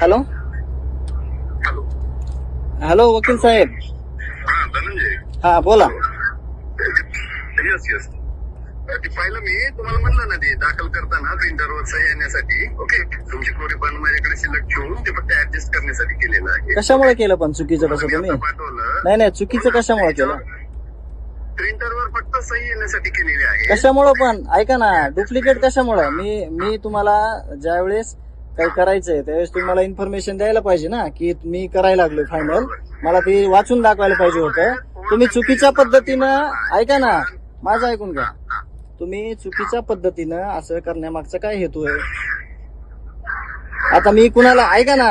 Hello hello hello वकील साहेब हा धनंजय हा बोला येस येस ते पाहिलं मी तुम्हाला म्हणलं ना ते दाखल करताना प्रिंटरवर सही येण्यासाठी ओके तुमची कोरी पण माझ्याकडे शिल्लक ठेवून ते फक्त ऍडजस्ट करण्यासाठी केलेलं आहे. कशामुळे केलं पण चुकीचं कसं तुम्ही पाठवलं. नाही नाही चुकीचं कशामुळे केलं? प्रिंटरवर फक्त सही येण्यासाठी केलेली आहे. कशामुळं पण? ऐका ना डुप्लिकेट कशामुळं? मी मी तुम्हाला ज्यावेळेस काही करायचंय? त्यावेळेस तुम्ही मला इन्फॉर्मेशन द्यायला पाहिजे ना की मी करायला लागलोय फायनल मला ते वाचून दाखवायला पाहिजे होतं. तुम्ही चुकीच्या पद्धतीनं ऐका ना माझं ऐकून घ्या. तुम्ही चुकीच्या पद्धतीनं असं करण्यामागचा काय हेतू आहे? आता मी कुणाला ऐका ना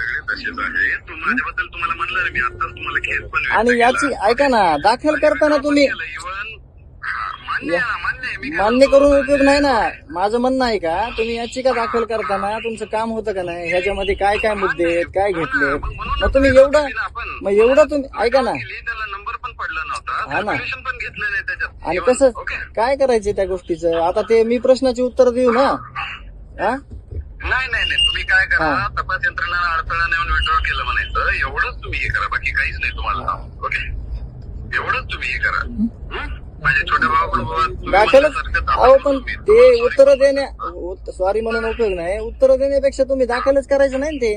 तसेच आहे. तू माझ्याबद्दल तुम्हाला म्हणलं ना मी आताच तुम्हाला केस पण व्यक्त आणि याची ऐका ना दाखल करताना तुम्ही इव्हन मान्य. मी करून उपयोग नाही ना. माझं म्हणणं आहे का तुम्ही याचिका दाखल करताना तुमचं काम होतं का नाही? ह्याच्यामध्ये काय काय मुद्दे आहेत काय घेतले मग तुम्ही एवढं. मग एवढं तुम्ही ऐका ना. केली, त्याला नंबर पण पडला नव्हता. हा ना. Calculation पण घेतलं नाही त्याच्यात. आणि कसं. काय करायचे त्या गोष्टीचं? आता ते मी प्रश्नाची उत्तर देऊ ना. हा? नाही नाही. काय करा. तपास यंत्रणा अडथळा नेऊन विड्रॉ केलं म्हणायचं. एवढंच तुम्ही हे करा बाकी काहीच नाही तुम्हाला. ओके? एवढंच तुम्ही हे करा? माझ्या छोट्या भावाकडून पण ते. उत्तर देण्या सॉरी म्हणून उपयोग नाही. उत्तर देण्यापेक्षा तुम्ही दाखलच करायचं नाही ते.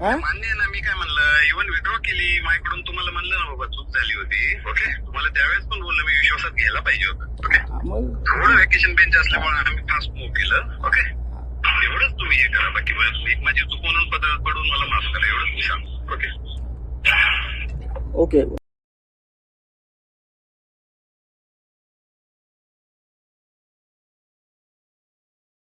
हा? मान्य ना मी काय म्हणलं इव्हन विड्रॉ केली माझ्याकडून तुम्हाला म्हणलं ना बाबा चूक झाली होती. ओके? तुम्हाला त्यावेळेस पण बोललं मी विश्वासात घ्यायला पाहिजे होतं. ओके? थोडं व्हॅकेशन बेंच असल्यामुळे आम्ही फास्ट मूव्ह केलं. ओके? किंवा हे माझी चूक म्हणून पडून मला माफ करा एवढंच ओके ओके